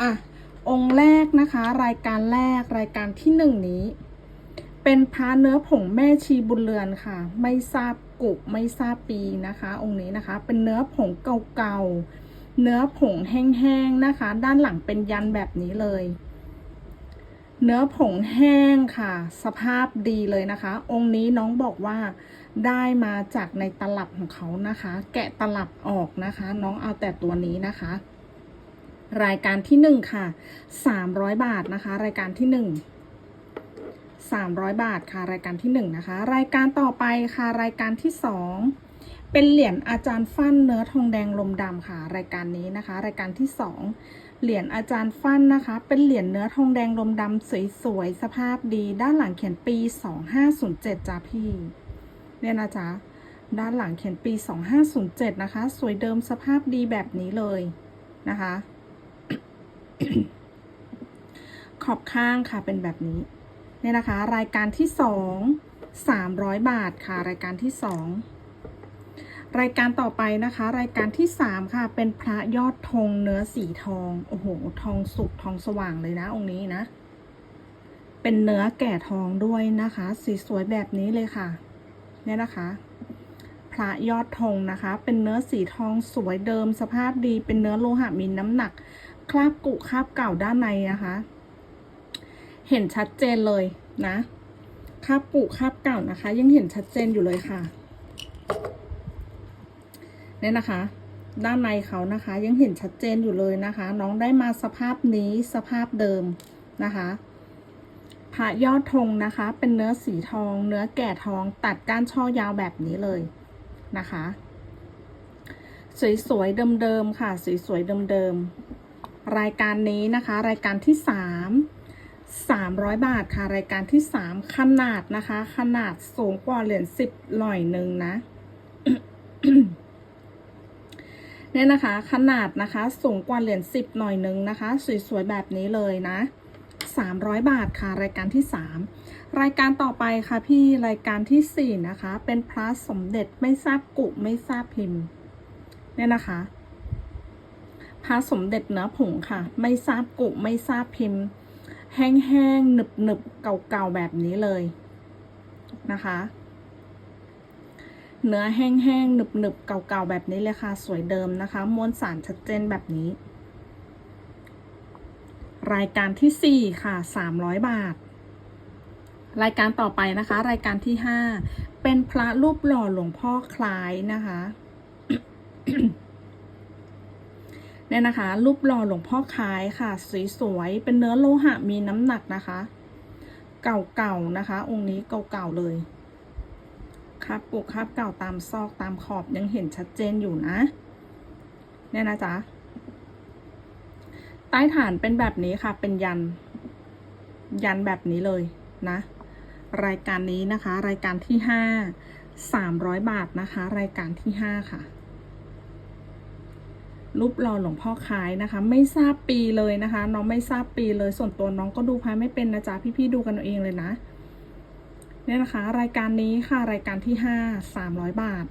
อะองค์แรกนะคะ รายการแรกรายการที่หนึ่งนี้ เป็นพระเนื้อผงแม่ชีบุญเรือนค่ะ ไม่ทราบกุไม่ทราบปีนะคะ องค์นี้นะคะ เป็นเนื้อผงเก่าๆเนื้อผงแห้งๆนะคะ ด้านหลังเป็นยันแบบนี้เลย เนื้อผงแห้งค่ะ สภาพดีเลยนะคะ องค์นี้น้องบอกว่าได้มาจากในตลับของเขานะคะ แกะตลับออกนะคะ น้องเอาแต่ตัวนี้นะคะ รายการที่หนึ่งค่ะสามร้อยบาทนะคะ รายการที่หนึ่งสามร้อยบาทค่ะรายการที่หนึ่งนะคะ รายการต่อไปค่ะรายการที่สองเป็นเหรียญอาจารย์ฟั่นเนื้อทองแดงลมดำค่ะ รายการนี้นะคะ รายการที่สองเหรียญอาจารย์ฟั่นนะคะ เป็นเหรียญเนื้อทองแดงลมดำสวยๆสภาพดี ด้านหลังเขียนปีสองห้าศูนย์เจ็ดจ้าพี่เนี่ยนะจ๊ะด้านหลังเขียนปี 2507 นะคะ สวยเดิมสภาพดีแบบนี้เลยนะคะ ขอบข้างค่ะเป็นแบบนี้เนี่ยนะคะ รายการที่2 300บาทค่ะ รายการที่2รายการต่อไปนะคะ รายการที่3ค่ะ เป็นพระยอดธงเนื้อสีทองโอ้โหทองสุกทองสว่างเลยนะ องค์นี้นะ เป็นเนื้อแก่ทองด้วยนะคะ สีสวยแบบนี้เลยค่ะ เนี่ยนะคะพระยอดธงนะคะ เป็นเนื้อสีทองสวยเดิมสภาพดี เป็นเนื้อโลหะมีน้ำหนัก คราบกุคราบเก่าด้านในนะคะ เห็นชัดเจนเลยนะคราบกุคราบเก่านะคะ ยังเห็นชัดเจนอยู่เลยค่ะเนี่ยนะคะ ด้านในเขานะคะ ยังเห็นชัดเจนอยู่เลยนะคะ น้องได้มาสภาพนี้สภาพเดิมนะคะพระยอดธงนะคะ เป็นเนื้อสีทอง เนื้อแก่ทองตัดก้านช่อยาวแบบนี้เลยนะคะ สวยๆเดิมๆค่ะ สวยๆเดิมๆ รายการนี้นะคะ รายการที่สามสามร้อยบาทค่ะ รายการที่สามขนาดนะคะ ขนาดสูงกว่าเหรียญสิบหน่อยหนึ่งนะเนี่ยนะคะ ขนาดนะคะสูงกว่าเหรียญสิบหน่อยหนึ่งนะคะ สวยๆแบบนี้เลยนะ300 บาทค่ะ รายการที่ 3 รายการต่อไปค่ะพี่รายการที่ 4 นะคะ เป็นพระสมเด็จไม่ทราบกุไม่ทราบพิมพ์เนี่ยนะคะ พระสมเด็จเนื้อผงค่ะ ไม่ทราบกุไม่ทราบพิมพ์ แห้งๆหนึบหนึบๆเก่าๆแบบนี้เลยนะคะ เนื้อแห้งๆหนึบหนึบๆเก่าๆแบบนี้เลยค่ะ สวยเดิมนะคะมวลสารชัดเจนแบบนี้ รายการที่ 4 ค่ะ 300 บาท รายการต่อไปนะคะ รายการที่ 5 เป็นพระรูปหล่อหลวงพ่อคล้ายนะคะ เนี่ยนะคะ รูปหล่อหลวงพ่อคายค่ะสวยๆเป็นเนื้อโลหะมีน้ำหนักนะคะ เก่าๆนะคะ องค์นี้เก่าๆเลยคราบปุกคราบเก่าตามซอกตามขอบยังเห็นชัดเจนอยู่นะ เนี่ยนะจ๊ะใต้ฐานเป็นแบบนี้ค่ะเป็นยัน ยันแบบนี้เลยนะ รายการนี้นะคะ รายการที่ห้าสามร้อยบาทนะคะ รายการที่ห้าค่ะ รูปหล่อหลวงพ่อคล้ายนะคะ ไม่ทราบปีเลยนะคะ น้องไม่ทราบปีเลยส่วนตัวน้องก็ดูพายไม่เป็นนะจ๊ะพี่ๆดูกันเอาเองเลยนะเนี่ยนะคะ รายการนี้ค่ะรายการที่ห้าสามร้อยบาท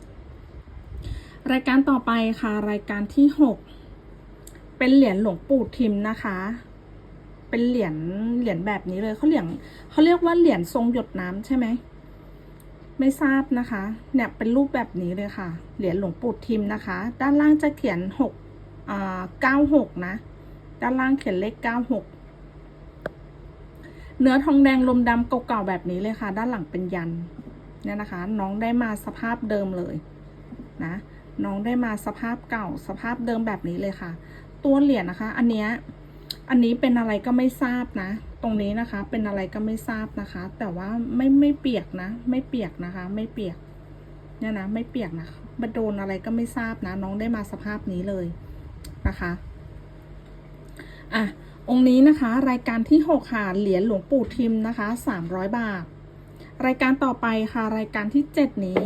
รายการต่อไปค่ะ รายการที่หกเป็นเหรียญหลวงปู่ทิมนะคะ เป็นเหรียญเหรียญแบบนี้เลยเขาเหรียญเขาเรียกว่าเหรียญทรงหยดน้ำใช่ไหมไม่ทราบนะคะ เนี่ยเป็นรูปแบบนี้เลยค่ะ เหรียญหลวงปู่ทิมนะคะ ด้านล่างจะเขียนหก อ่าเก้าหกนะ ด้านล่างเขียนเลขเก้าหกเนื้อทองแดงลมดำเก่าๆแบบนี้เลยค่ะ ด้านหลังเป็นยัน เนี่ยนะคะ น้องได้มาสภาพเดิมเลยนะ น้องได้มาสภาพเก่าสภาพเดิมแบบนี้เลยค่ะ ตัวเหรียญนะคะ อันเนี้ย อันนี้เป็นอะไรก็ไม่ทราบนะ ตรงนี้นะคะ เป็นอะไรก็ไม่ทราบนะคะ แต่ว่าไม่ไม่เปียกนะ ไม่เปียกนะคะ ไม่เปียกเนี่ยนะไม่เปียกนะมาโดนอะไรก็ไม่ทราบนะ น้องได้มาสภาพนี้เลย นะคะอะองค์นี้นะคะ รายการที่หกค่ะ เหรียญหลวงปู่ทิมนะคะสามร้อยบาท รายการต่อไปค่ะ รายการที่เจ็ดนี้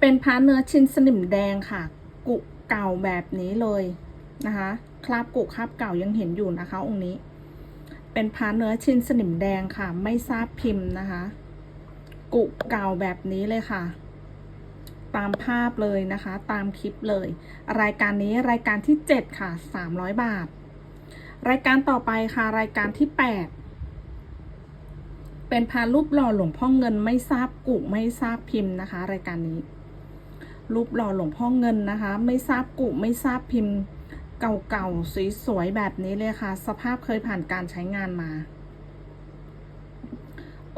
เป็นพระเนื้อชิ้นสนิมแดงค่ะ กุเก่าแบบนี้เลยนะคะ คราบกุคราบเก่ายังเห็นอยู่นะคะ องค์นี้ เป็นพระเนื้อชิ้นสนิมแดงค่ะ ไม่ทราบพิมพ์นะคะ กุเก่าแบบนี้เลยค่ะ ตามภาพเลยนะคะ ตามคลิปเลย รายการนี้รายการที่ 7 ค่ะ 300 บาท รายการต่อไปค่ะ รายการที่ 8 เป็นพารูปหล่อหลวงพ่อเงินไม่ทราบกุไม่ทราบพิมพ์นะคะ รายการนี้ รูปหล่อหลวงพ่อเงินนะคะ ไม่ทราบกุไม่ทราบพิมพ์ เก่าๆสวยๆแบบนี้เลยค่ะ สภาพเคยผ่านการใช้งานมา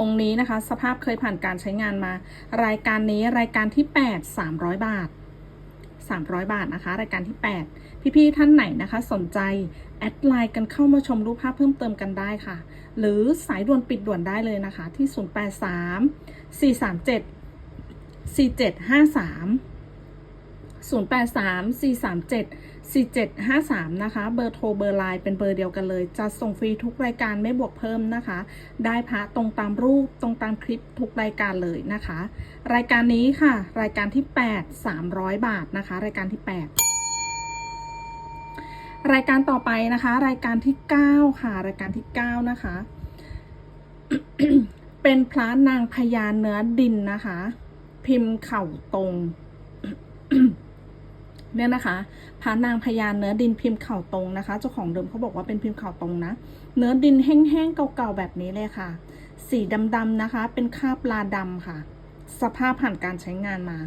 องค์นี้นะคะ สภาพเคยผ่านการใช้งานมา รายการนี้รายการที่ 8 300 บาท 300 บาทนะคะ รายการที่ 8 พี่ๆท่านไหนนะคะ สนใจ แอดไลน์กันเข้ามาชมรูปภาพเพิ่มเติมกันได้ค่ะ หรือสายด่วนปิดด่วนได้เลยนะคะ ที่ 083 437 43 083 437 4753 นะคะ เบอร์โทรเบอร์ไลน์เป็นเบอร์เดียวกันเลย จะส่งฟรีทุกรายการไม่บวกเพิ่มนะคะ ได้พระตรงตามรูปตรงตามคลิปทุกรายการเลยนะคะ รายการนี้ค่ะ รายการที่ 8 300 บาทนะคะ รายการที่ 8 รายการต่อไปนะคะ รายการที่ 9 ค่ะ รายการที่ 9 นะคะ เป็นพระนางพญาเนื้อดินนะคะ พิมพ์เข่าตรง เนี่ยนะคะพระนางพญาเนื้อดินพิมพ์เข่าตรงนะคะ เจ้าของเดิมเขาบอกว่าเป็นพิมพ์เข่าตรงนะ เนื้อดินแห้งๆเก่าๆแบบนี้เลยค่ะ สีดำๆนะคะ เป็นคราบลาดำค่ะ สภาพผ่านการใช้งานมา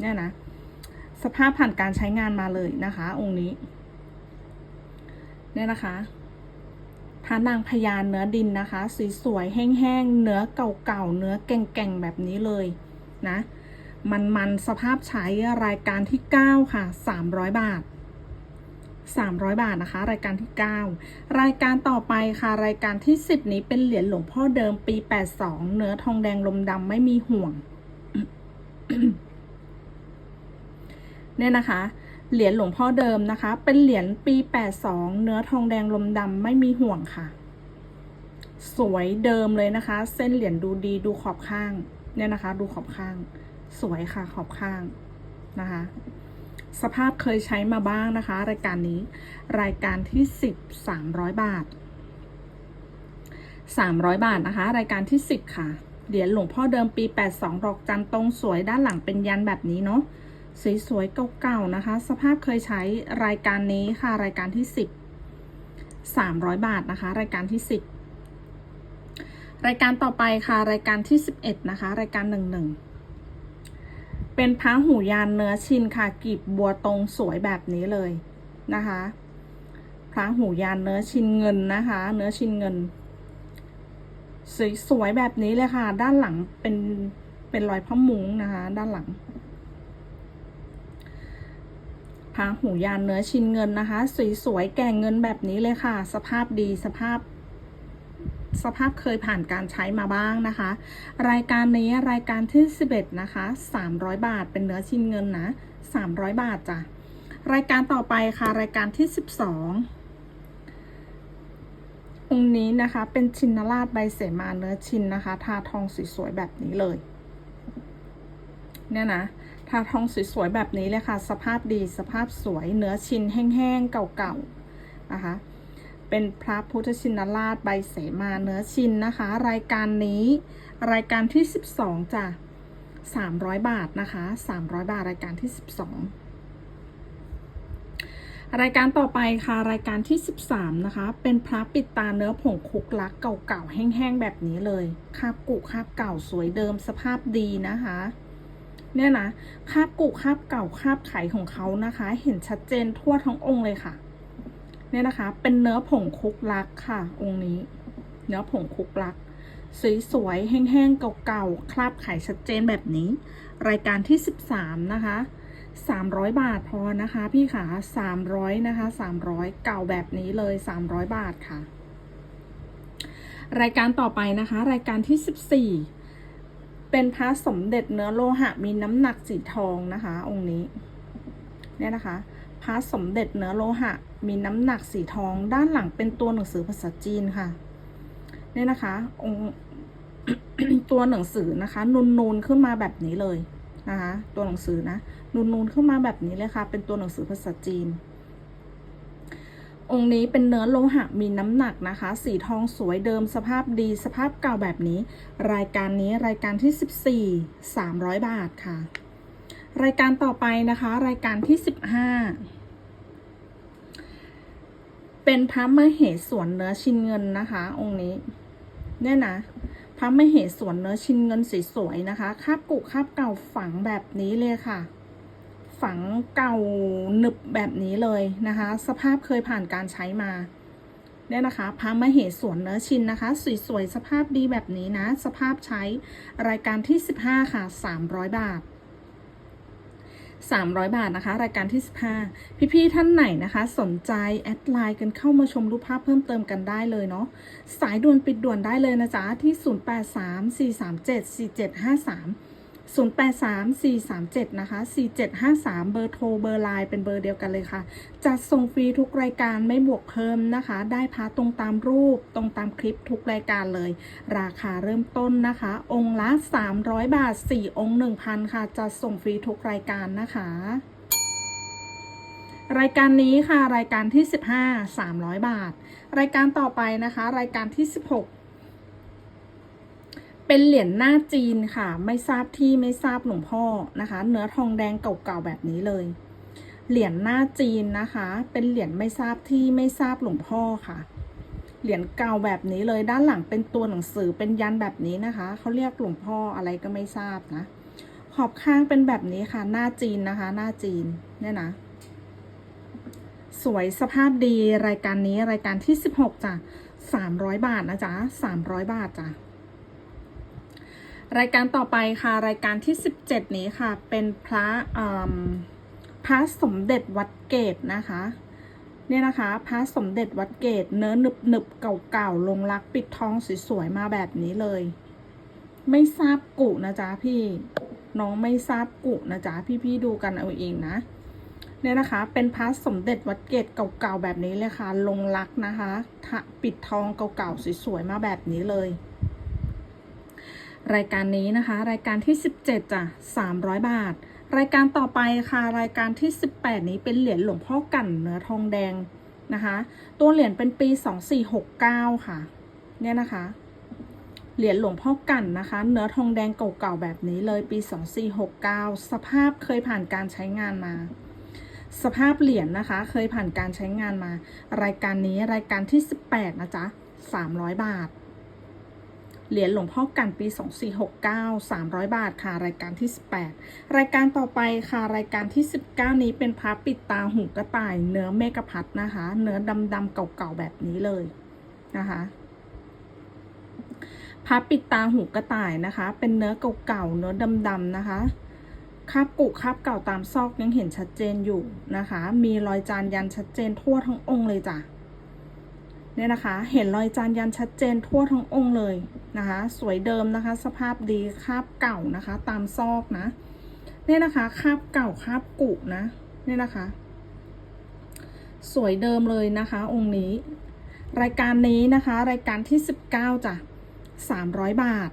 เนี่ยนะ สภาพผ่านการใช้งานมาเลยนะคะ องค์นี้ เนี่ยนะคะพระนางพญาเนื้อดินนะคะ สวยๆแห้งๆเนื้อเก่าๆเนื้อแก่งๆแบบนี้เลยนะ มันมันสภาพใช้รายการที่ 9 ค่ะ 300 บาท 300 บาทนะคะ รายการที่ 9 รายการต่อไปค่ะ รายการที่ 10 นี้เป็นเหรียญหลวงพ่อเดิมปี 82 เนื้อทองแดงลมดำไม่มีห่วง เนี่ยนะคะ เหรียญหลวงพ่อเดิมนะคะ เป็นเหรียญปี 82 เนื้อทองแดงลมดำไม่มีห่วงค่ะ สวยเดิมเลยนะคะ เส้นเหรียญดูดีดูขอบข้าง เนี่ยนะคะ ดูขอบข้าง สวยค่ะขอบข้างนะคะ สภาพเคยใช้มาบ้างนะคะ รายการนี้ รายการที่10 300บาท300บาทนะคะ รายการที่10ค่ะเหรียญหลวงพ่อเดิมปี82ดอกจันตรงสวยด้านหลังเป็นยันแบบนี้เนาะสวยๆเก่าๆนะคะ สภาพเคยใช้รายการนี้ค่ะ รายการที่10 300บาทนะคะ รายการที่10รายการต่อไปค่ะ รายการที่11นะคะ รายการ11 เป็นพระหูยานเนื้อชินค่ะกีบบัวตรงสวยแบบนี้เลยนะคะพระหูยานเนื้อชินเงินนะคะ เนื้อชินเงิน สวยๆแบบนี้เลยค่ะ ด้านหลังเป็นเป็นรอยพระมุ้งนะคะ ด้านหลังพระหูยานเนื้อชินเงินนะคะ สวยๆแก่เงินแบบนี้เลยค่ะ สภาพดีสภาพ สภาพเคยผ่านการใช้มาบ้างนะคะ รายการนี้รายการที่ 11 นะคะ 300 บาทเป็นเนื้อชิ้นเงินนะ 300 บาทจ้ะ รายการต่อไปค่ะ รายการที่ 12 องค์นี้นะคะเป็นชินราชใบเสมาเนื้อชินนะคะ ทาทองสวยๆแบบนี้เลย เนี่ยนะทาทองสวยๆแบบนี้เลยค่ะ สภาพดีสภาพสวยเนื้อชิ้นแห้งๆเก่าๆนะคะ เป็นพระพุทธชินราชใบเสมาเนื้อชินนะคะ รายการนี้รายการที่ 12จ้ะ300 บาทนะคะ 300 บาทรายการที่ 12 รายการต่อไปค่ะรายการที่ 13 นะคะ เป็นพระปิดตาเนื้อผงคุกลักเก่าๆแห้งๆแบบนี้เลยคาบกุคาบเก่าสวยเดิมสภาพดีนะคะเนี่ยนะคาบกุคาบเก่าคาบไขของเขานะคะ เห็นชัดเจนทั่วทั้งองค์เลยค่ะ เนี่ยนะคะ เป็นเนื้อผงคุกลักค่ะ องค์นี้ เนื้อผงคุกลักสวยๆแห้งๆเก่าๆคราบไข่ชัดเจนแบบนี้ รายการที่ 13 นะคะ 300 บาทพอนะคะ พี่ขา300นะคะ300 เก่าแบบนี้เลย 300 บาทค่ะ รายการต่อไปนะคะ รายการที่ 14 เป็นพระสมเด็จเนื้อโลหะมีน้ำหนักสีทองนะคะ องค์นี้เนี่ยนะคะพระสมเด็จเนื้อโลหะ มีน้ำหนักสีทองด้านหลังเป็นตัวหนังสือภาษาจีนค่ะเนี่ยนะคะองค์ตัวหนังสือนะคะ นูนๆขึ้นมาแบบนี้เลยนะคะ ตัวหนังสือนะนูนๆขึ้นมาแบบนี้เลยค่ะ เป็นตัวหนังสือภาษาจีน องค์นี้เป็นเนื้อโลหะมีน้ำหนักนะคะ สีทองสวยเดิมสภาพดีสภาพเก่าแบบนี้ รายการนี้รายการที่ 14 300 บาทค่ะ รายการต่อไปนะคะ รายการที่สิบห้า เป็นพระมเหสวนเนื้อชินเงินนะคะ องค์นี้ เนี่ยนะพระมเหสวนเนื้อชินเงินสวยๆนะคะ คาบกุคาบเก่าฝังแบบนี้เลยค่ะ ฝังเก่าหนึบแบบนี้เลยนะคะ สภาพเคยผ่านการใช้มาเนี่ยนะคะพระมเหสวนเนื้อชินนะคะสวยๆสภาพดีแบบนี้นะ สภาพใช้รายการที่ 15 ค่ะ 300 บาท 300 บาทนะคะ รายการที่ 15 พี่ ๆ ท่านไหนนะคะ สนใจ แอดไลน์กันเข้ามาชมรูปภาพเพิ่มเติมกันได้เลยเนาะสายด่วนปิดด่วนได้เลยนะจ๊ะที่ 0834374753 083437 นะคะ 4753 เบอร์โทร เบอร์ไลน์เป็นเบอร์เดียวกันเลยค่ะ จัดส่งฟรีทุกรายการไม่บวกเพิ่มนะคะ ได้พาตรงตามรูปตรงตามคลิปทุกรายการเลย ราคาเริ่มต้นนะคะ องค์ละ 300 บาท 4 องค์ 1,000 ค่ะ จัดส่งฟรีทุกรายการนะคะรายการนี้ค่ะ รายการที่ 15 300 บาท รายการต่อไปนะคะ รายการที่ 16 เป็นเหรียญหน้าจีนค่ะ ไม่ทราบที่ไม่ทราบหลวงพ่อนะคะ เนื้อทองแดงเก่าๆแบบนี้เลย เหรียญหน้าจีนนะคะ เป็นเหรียญไม่ทราบที่ไม่ทราบหลวงพ่อค่ะ เหรียญเก่าแบบนี้เลยด้านหลังเป็นตัวหนังสือเป็นยันแบบนี้นะคะเขาเรียกหลวงพ่ออะไรก็ไม่ทราบนะ ขอบข้างเป็นแบบนี้ค่ะ หน้าจีนนะคะ หน้าจีนเนี่ยนะสวยสภาพดีรายการนี้รายการที่ 16จ้ะ300 บาทนะจ๊ะ300 บาทจ้ะ รายการต่อไปค่ะ รายการที่ 17 นี้ค่ะ เป็นพระพระสมเด็จวัดเกตนะคะเนี่ยนะคะพระสมเด็จวัดเกตเนื้อหนึบหนึบเก่าๆลงรักปิดทองสวยๆมาแบบนี้เลย ไม่ทราบกุนะจ๊ะพี่น้องไม่ทราบกุนะจ๊ะพี่ๆดูกันเอาเองนะเนี่ยนะคะเป็นพระสมเด็จวัดเกตเก่าๆแบบนี้เลยค่ะ ลงรักนะคะทะปิดทองเก่าๆสวยๆมาแบบนี้เลย รายการนี้นะคะ รายการที่ 17จ้ะ300 บาท รายการต่อไปค่ะ รายการที่ 18 นี้เป็นเหรียญหลวงพ่อกั่นเนื้อทองแดงนะคะ ตัวเหรียญเป็นปี 2469 ค่ะ เนี่ยนะคะ เหรียญหลวงพ่อกั่นนะคะ เนื้อทองแดงเก่าๆแบบนี้เลยปี 2469 สภาพเคยผ่านการใช้งานมาสภาพเหรียญนะคะ เคยผ่านการใช้งานมา รายการนี้รายการที่ 18 นะจ๊ะ 300 บาท เหรียญหลวงพ่อกันปี 2469 300 บาทค่ะ รายการที่ 18 รายการต่อไปค่ะ รายการที่ 19 นี้เป็นพระปิดตาหูกระต่าย เนื้อเมกะพัดนะคะ เนื้อดำๆเก่าๆแบบนี้เลยนะคะพระปิดตาหูกระต่ายนะคะ เป็นเนื้อเก่าๆ เนื้อดำๆนะคะคราบกุคราบเก่าตามซอกยังเห็นชัดเจนอยู่นะคะ มีรอยจานยันชัดเจนทั่วทั้งองค์เลยจ้ะ เนี่ยนะคะ เห็นรอยจานยันชัดเจนทั่วทั้งองค์เลยนะคะ สวยเดิมนะคะ สภาพดีคราบเก่านะคะ ตามซอกนะ เนี่ยนะคะคราบเก่าคราบกุนะ เนี่ยนะคะ สวยเดิมเลยนะคะ องค์นี้ รายการนี้นะคะ รายการที่ 19จ้ะ300 บาท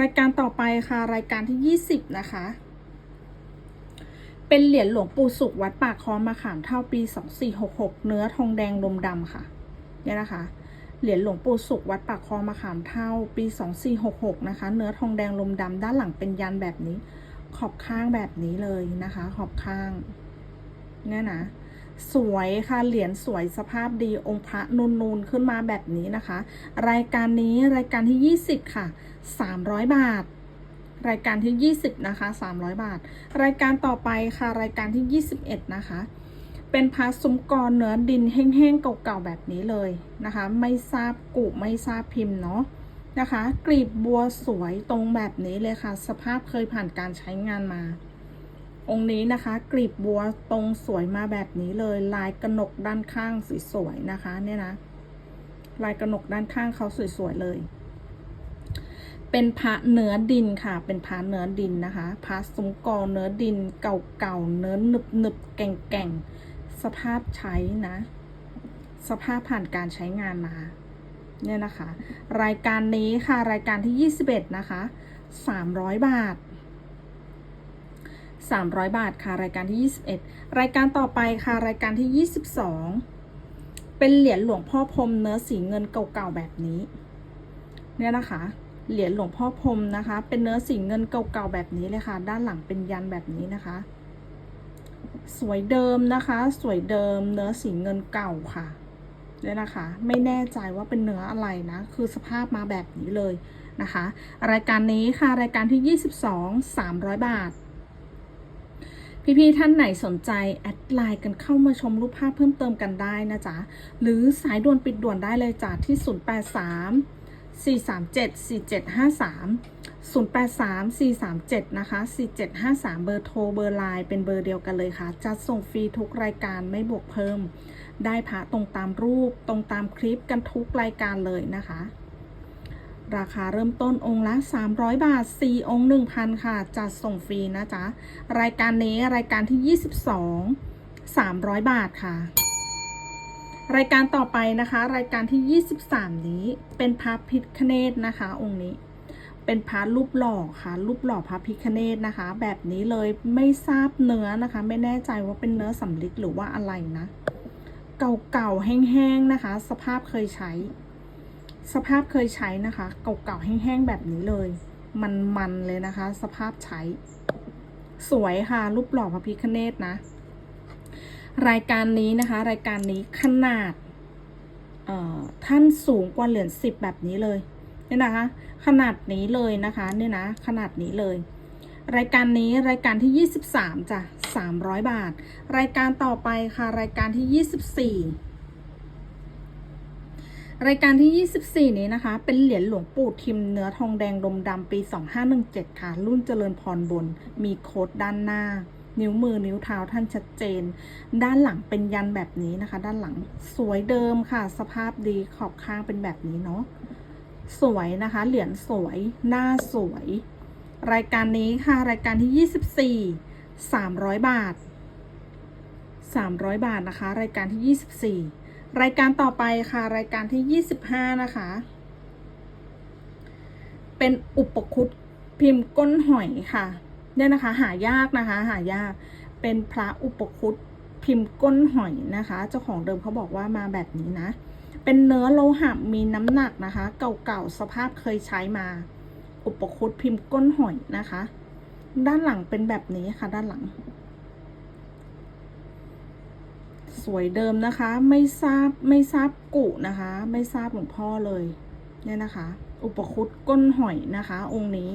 รายการต่อไปค่ะ รายการที่ 20 นะคะ เป็นเหรียญหลวงปู่สุขวัดปากคลองมะขามเท่าปี 2466 เนื้อทองแดงลมดำค่ะ เนี่ยนะคะ เหรียญหลวงปู่สุขวัดปากคลองมะขามเท่าปี 2466 นะคะ เนื้อทองแดงลมดำด้านหลังเป็นยันแบบนี้ ขอบข้างแบบนี้เลยนะคะ ขอบข้างเนี่ยนะสวยค่ะ เหรียญสวยสภาพดีองค์พระนูนๆขึ้นมาแบบนี้นะคะ รายการนี้รายการที่ 20 ค่ะ 300 บาท รายการที่ 20 นะคะ 300 บาท รายการต่อไปค่ะ รายการที่ 21 นะคะ เป็นพาซุ้มกรเนื้อดินแห้งๆเก่าๆแบบนี้เลยนะคะ ไม่ทราบกุไม่ทราบพิมพ์เนาะนะคะ กลีบบัวสวยตรงแบบนี้เลยค่ะ สภาพเคยผ่านการใช้งานมา องค์นี้นะคะ กลีบบัวตรงสวยมาแบบนี้เลย ลายกระหนกด้านข้างสวยๆนะคะ เนี่ยนะ ลายกระหนกด้านข้างเขาสวยๆเลย เป็นพระเนื้อดินค่ะ เป็นพระเนื้อดินนะคะพระซุ้มกอเนื้อดินเก่าๆเนื้อหนึบๆแก่งๆ สภาพใช้นะ สภาพผ่านการใช้งานมาเนี่ยนะคะ รายการนี้ค่ะรายการที่ 21 นะคะ 300 บาท 300 บาทค่ะรายการที่ 21 รายการต่อไปค่ะรายการที่ 22 เป็นเหรียญหลวงพ่อพรมเนื้อสีเงินเก่าๆแบบนี้เนี่ยนะคะเหรียญหลวงพ่อพรมนะคะ เป็นเนื้อสีเงินเก่าๆแบบนี้เลยค่ะ ด้านหลังเป็นยันแบบนี้นะคะ สวยเดิมนะคะ สวยเดิมเนื้อสีเงินเก่าค่ะเนี่ยนะคะ ไม่แน่ใจว่าเป็นเนื้ออะไรนะ คือสภาพมาแบบนี้เลยนะคะ รายการนี้ค่ะ รายการที่ 22 300 บาท พี่ๆท่านไหนสนใจ แอดไลน์กันเข้ามาชมรูปภาพเพิ่มเติมกันได้นะจ๊ะ หรือสายด่วนปิดด่วนได้เลยจ้ะที่ 083 437 4753 083 437 นะคะ 4753 เบอร์โทร เบอร์ไลน์ เป็นเบอร์เดียวกันเลยค่ะ จัดส่งฟรีทุกรายการไม่บวกเพิ่ม ได้พระตรงตามรูป ตรงตามคลิปกันทุกรายการเลยนะคะ ราคาเริ่มต้นองค์ละ 300 บาท 4 องค์ 1,000 ค่ะ จัดส่งฟรีนะจ๊ะ รายการนี้รายการที่ 22 300 บาทค่ะ รายการต่อไปนะคะ รายการที่ 23 นี้เป็นพระพิคเนตนะคะ องค์นี้ เป็นพระรูปหล่อค่ะ รูปหล่อพระพิคเนตนะคะ แบบนี้เลยไม่ทราบเนื้อนะคะ ไม่แน่ใจว่าเป็นเนื้อสำลิดหรือว่าอะไรนะ เก่าๆแห้งๆนะคะ สภาพเคยใช้ สภาพเคยใช้นะคะ เก่าๆแห้งๆแบบนี้เลย มันๆเลยนะคะ สภาพใช้ สวยค่ะ รูปหล่อพระพิคเนตนะ รายการนี้นะคะ รายการนี้ขนาดท่านสูงกว่าเหรียญสิบแบบนี้เลยเนี่ยนะคะ ขนาดนี้เลยนะคะเนี่ยนะขนาดนี้เลย รายการนี้รายการที่ 23จ้ะ300 บาท รายการต่อไปค่ะรายการที่ 24 รายการที่ 24 นี้นะคะ เป็นเหรียญหลวงปู่ทิมเนื้อทองแดงดมดำปี 2517 ค่ะ รุ่นเจริญพรบน มีโค้ดด้านหน้า นิ้วมือนิ้วเท้าท่านชัดเจน ด้านหลังเป็นยันแบบนี้นะคะ ด้านหลังสวยเดิมค่ะ สภาพดีขอบข้างเป็นแบบนี้เนาะสวยนะคะ เหรียญสวย หน้าสวย รายการนี้ค่ะ รายการที่ 24 300 บาท 300 บาทนะคะ รายการที่ 24 รายการต่อไปค่ะ รายการที่ 25 นะคะ เป็นอุปคุตพิมพ์ก้นหอยค่ะ เนี่ยนะคะ หายากนะคะ หายากเป็นพระอุปคุตพิมพ์ก้นหอยนะคะ เจ้าของเดิมเขาบอกว่ามาแบบนี้นะ เป็นเนื้อโลหะมีน้ำหนักนะคะ เก่าๆสภาพเคยใช้มา อุปคุตพิมพ์ก้นหอยนะคะ ด้านหลังเป็นแบบนี้ค่ะ ด้านหลัง สวยเดิมนะคะ ไม่ทราบไม่ทราบกุนะคะ ไม่ทราบหลวงพ่อเลย เนี่ยนะคะ อุปคุตก้นหอยนะคะ องค์นี้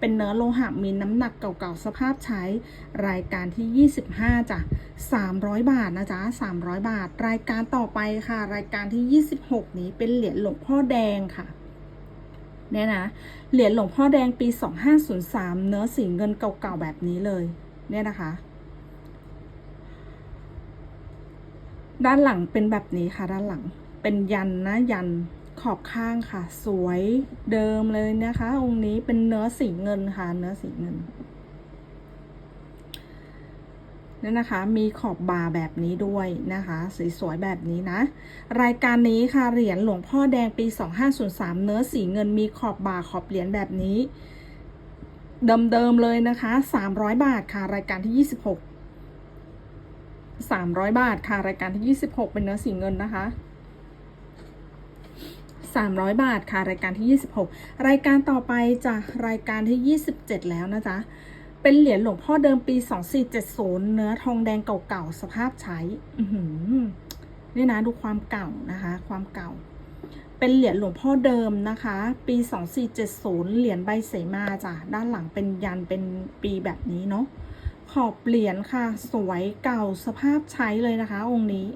เป็นเนื้อโลหะมีน้ำหนักเก่าๆสภาพใช้รายการที่ 25จ้ะ300 บาทนะจ๊ะ300 บาท รายการต่อไปค่ะ รายการที่ 26 นี้เป็นเหรียญหลวงพ่อแดงค่ะเนี่ยนะเหรียญหลวงพ่อแดงปี 2503 เนื้อสีเงินเก่าๆแบบนี้เลยเนี่ยนะคะด้านหลังเป็นแบบนี้ค่ะ ด้านหลังเป็นยันนะยัน ขอบข้างค่ะ สวยเดิมเลยนะคะ องค์นี้เป็นเนื้อสีเงินค่ะ เนื้อสีเงินนี่นะคะ มีขอบบาแบบนี้ด้วยนะคะสวยๆแบบนี้นะ รายการนี้ค่ะ เหรียญหลวงพ่อแดงปี 2503 เนื้อสีเงินมีขอบบาขอบเหรียญแบบนี้ เดิมๆเลยนะคะ 300 บาทค่ะ รายการที่ 26 300 บาทค่ะ รายการที่ 26 เป็นเนื้อสีเงินนะคะ 300 บาทค่ะ รายการที่ 26 รายการต่อไปจะรายการที่ 27 แล้วนะจ๊ะ เป็นเหรียญหลวงพ่อเดิมปี 2470 เนื้อทองแดงเก่าๆ สภาพใช้นี่นะดูความเก่านะคะ ความเก่า เป็นเหรียญหลวงพ่อเดิมนะคะ ปี 2470 เหรียญใบเสมาจ้ะ ด้านหลังเป็นยันเป็นปีแบบนี้เนาะ ขอบเหรียญค่ะ สวยเก่าสภาพใช้เลยนะคะ องค์นี้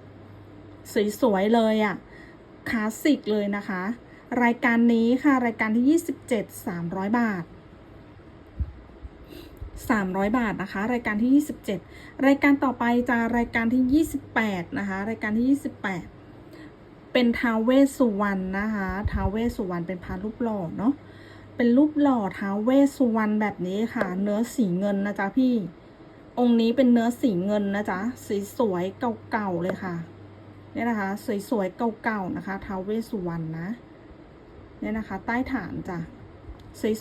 สวยๆเลยอะ่ะ คลาสสิกเลยนะคะ รายการนี้ค่ะรายการที่ 27 300 บาท 300 บาทนะคะ รายการที่ 27 รายการต่อไปจะรายการที่ 28 นะคะ รายการที่ 28 เป็นทาวเวสุวรรณนะคะทาวเวสุวรรณเป็นพระรูปหล่อเนาะเป็นรูปหล่อท้าวเวสสุวรรณแบบนี้ค่ะ เนื้อสีเงินนะจ๊ะพี่ องค์นี้เป็นเนื้อสีเงินนะจ๊ะสีสวยเก่าๆเลยค่ะ เนี่ยนะคะ สวยๆเก่าๆนะคะท้าวเวสุวรรณนะเนี่ยนะคะ ใต้ฐานจ้ะ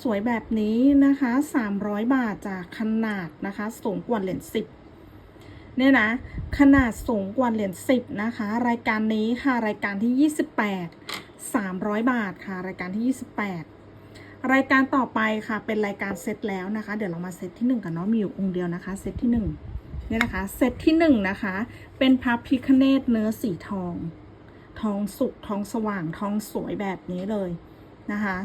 สวยๆแบบนี้นะคะ 300 บาทจากขนาดนะคะสูงกว่าเหรียญสิบเนี่ยนะขนาดสูงกว่าเหรียญสิบนะคะ รายการนี้ค่ะรายการที่ 28 300 บาทค่ะ รายการที่ 28 รายการต่อไปค่ะเป็นรายการเซตแล้วนะคะ เดี๋ยวเรามาเซตที่หนึ่งกันเนาะมีอยู่องค์เดียวนะคะเซตที่หนึ่ง เนี่ยนะคะ เซตที่หนึ่งนะคะ เป็นพระพิคเนตเนื้อสีทอง ทองสุกทองสว่างทองสวยแบบนี้เลยนะคะ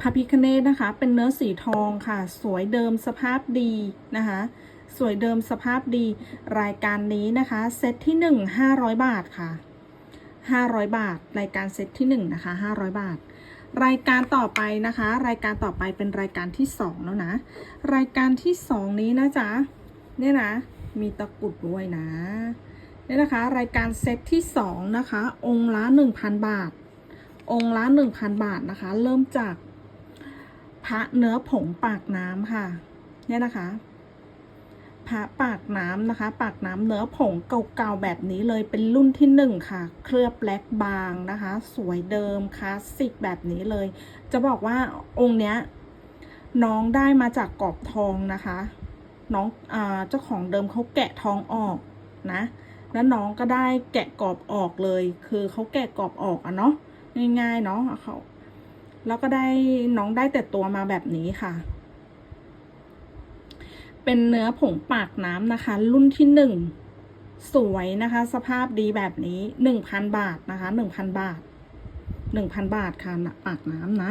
พระพิคเนตนะคะ เป็นเนื้อสีทองค่ะ สวยเดิมสภาพดีนะคะ สวยเดิมสภาพดี รายการนี้นะคะ เซตที่หนึ่งห้าร้อยบาทค่ะห้าร้อยบาท รายการเซตที่หนึ่งนะคะห้าร้อยบาท รายการต่อไปนะคะ รายการต่อไปเป็นรายการที่สองแล้วนะ รายการที่สองนี้นะจ๊ะเนี่ยนะ มีตะกุดด้วยนะเนี่ยนะคะ รายการเซตที่สองนะคะ องค์ละหนึ่งพันบาท องค์ละหนึ่งพันบาทนะคะ เริ่มจากพระเนื้อผงปากน้ำค่ะ เนี่ยนะคะ พระปากน้ำนะคะ ปากน้ำเนื้อผงเก่าๆแบบนี้เลยเป็นรุ่นที่หนึ่งค่ะ เคลือบแบล็กบางนะคะ สวยเดิมคลาสสิกแบบนี้เลย จะบอกว่าองค์เนี้ยน้องได้มาจากกรอบทองนะคะ น้องอเจ้าของเดิมเขาแกะทองออกนะ แล้วน้องก็ได้แกะกรอบออกเลย คือเขาแกะกรอบออกอะเนาะง่ายๆเนาะเขาแล้วก็ได้น้องได้แต่ตัวมาแบบนี้ค่ะ เป็นเนื้อผงปากน้ำนะคะ รุ่นที่หนึ่งสวยนะคะ สภาพดีแบบนี้หนึ่งพันบาทนะคะหนึ่งพันบาทหนึ่งพันบาทค่ะปากน้ำนะ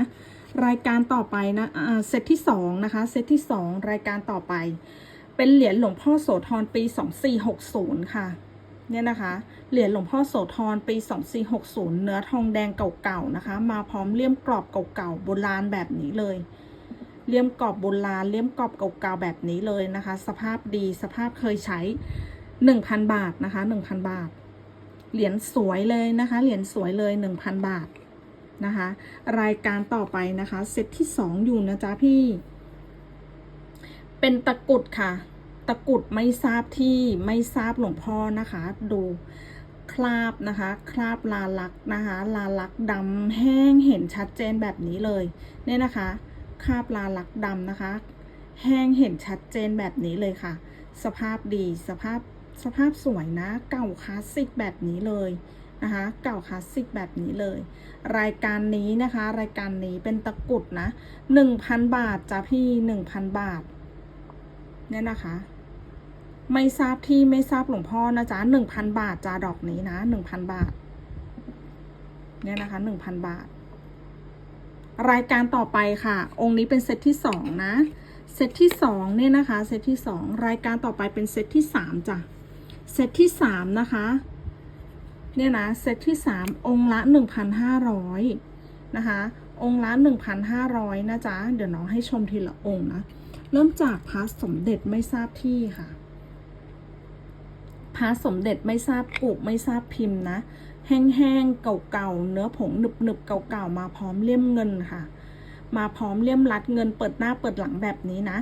รายการต่อไปนะเซตที่สองนะคะเซตที่สองรายการต่อไป เป็นเหรียญหลวงพ่อโสธรปีสองสี่หกศูนย์ค่ะเนี่ยนะคะ เหรียญหลวงพ่อโสธรปี 2460 เนื้อทองแดงเก่าๆนะคะ มาพร้อมเลี่ยมกรอบเก่าๆโบราณแบบนี้เลย เลี่ยมกรอบโบราณเลี่ยมกรอบเก่าๆแบบนี้เลยนะคะ สภาพดีสภาพเคยใช้ 1,000 บาทนะคะ1,000 บาท เหรียญสวยเลยนะคะ เหรียญสวยเลย 1,000 บาทนะคะ รายการต่อไปนะคะเซตที่ 2 อยู่นะจ๊ะพี่ เป็นตะกุดค่ะ ตะกุดไม่ทราบที่ไม่ทราบหลวงพ่อนะคะ ดูคราบนะคะ คราบลาลักษณ์นะคะ ลาลักษณ์ดำแห้งเห็นชัดเจนแบบนี้เลย เนี่ยนะคะ คราบลาลักดำนะคะ แห้งเห็นชัดเจนแบบนี้เลยค่ะ สภาพดีสภาพสภาพสวยนะ เก่าคลาสสิกแบบนี้เลยนะคะ เก่าคลาสสิกแบบนี้เลย รายการนี้นะคะ รายการนี้เป็นตะกรุดนะหนึ่งพันบาทจ้ะพี่หนึ่งพันบาทเนี่ยนะคะ ไม่ทราบที่ไม่ทราบหลวงพ่อนะจ๊ะหนึ่งพันบาทจ้าดอกนี้นะหนึ่งพันบาทเนี่ยนะคะหนึ่งพันบาท รายการต่อไปค่ะ องค์นี้เป็นเซตที่สองนะ เซตที่สองเนี่ยนะคะ เซตที่สองรายการต่อไปเป็นเซตที่สามจ้ะ เซตที่สามนะคะ เนี่ยนะ เซตที่สามองค์ละหนึ่งพันห้าร้อยนะคะ องค์ละหนึ่งพันห้าร้อยนะจ๊ะ เดี๋ยวน้องให้ชมทีละองค์นะ เริ่มจากพระสมเด็จไม่ทราบที่ค่ะพระสมเด็จไม่ทราบกุไม่ทราบพิมพ์นะ แห้งๆเก่าๆเนื้อผงหนึบๆเก่าๆมาพร้อมเลี่ยมเงินค่ะ มาพร้อมเลี่ยมรัดเงินเปิดหน้าเปิดหลังแบบนี้นะ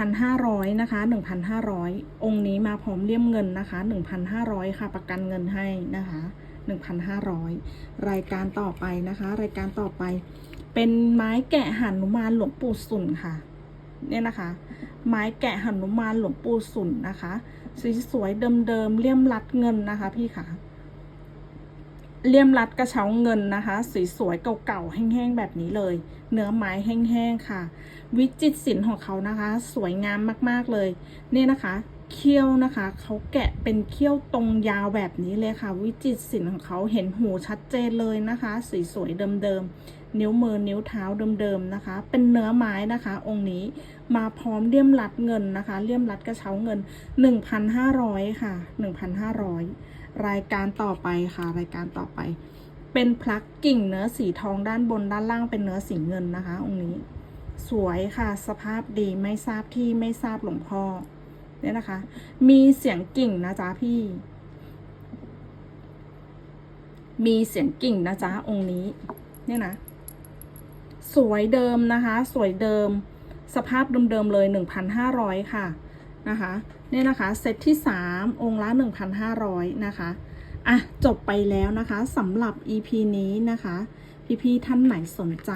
1,500นะคะ1,500 องค์นี้มาพร้อมเลี่ยมเงินนะคะ 1,500 ค่ะ ประกันเงินให้นะคะ 1,500 รายการต่อไปนะคะ รายการต่อไป เป็นไม้แกะหันุมานหลวงปู่สุนค่ะเนี่ยนะคะ ไม้แกะหันุมานหลวงปู่สุนนะคะสวยๆเดิมๆเลี่ยมรัดเงินนะคะ พี่ค่ะ เลี่ยมรัดกระเช้าเงินนะคะสสวยๆเก่าๆแห้งๆแบบนี้เลย เนื้อไม้แห้งๆค่ะ วิจิตรศิลป์ของเขานะคะ สวยงามมากๆเลยนี่นะคะเขี้ยวนะคะเขาแกะเป็นเขี้ยวตรงยาวแบบนี้เลยค่ะ วิจิตรศิลป์ของเขาเห็นหูชัดเจนเลยนะคะสสวยๆเดิมๆนิ้วมือนิ้วเท้าเดิมๆนะคะ เป็นเนื้อไม้นะคะ องค์นี้มาพร้อมเลี่ยมรัดเงินนะคะเลี่ยมรัดกระเช้าเงิน 1,500 ค่ะ 1,500 รายการต่อไปค่ะ รายการต่อไป เป็นพลักกิ่งเนื้อสีทองด้านบนด้านล่างเป็นเนื้อสีเงินนะคะ องค์นี้ สวยค่ะ สภาพดีไม่ทราบที่ไม่ทราบหลวงพ่อเนี่ยนะคะ มีเสียงกิ่งนะจ๊ะพี่ มีเสียงกิ่งนะจ๊ะองค์นี้ เนี่ยนะ สวยเดิมนะคะ สวยเดิม สภาพเดิมๆเลย1,500ค่ะ นะคะเนี่ยนะคะเซตที่ 3 องค์ละ 1,500 นะคะอะจบไปแล้วนะคะสำหรับ EP นี้นะคะ พี่ๆท่านไหนสนใจ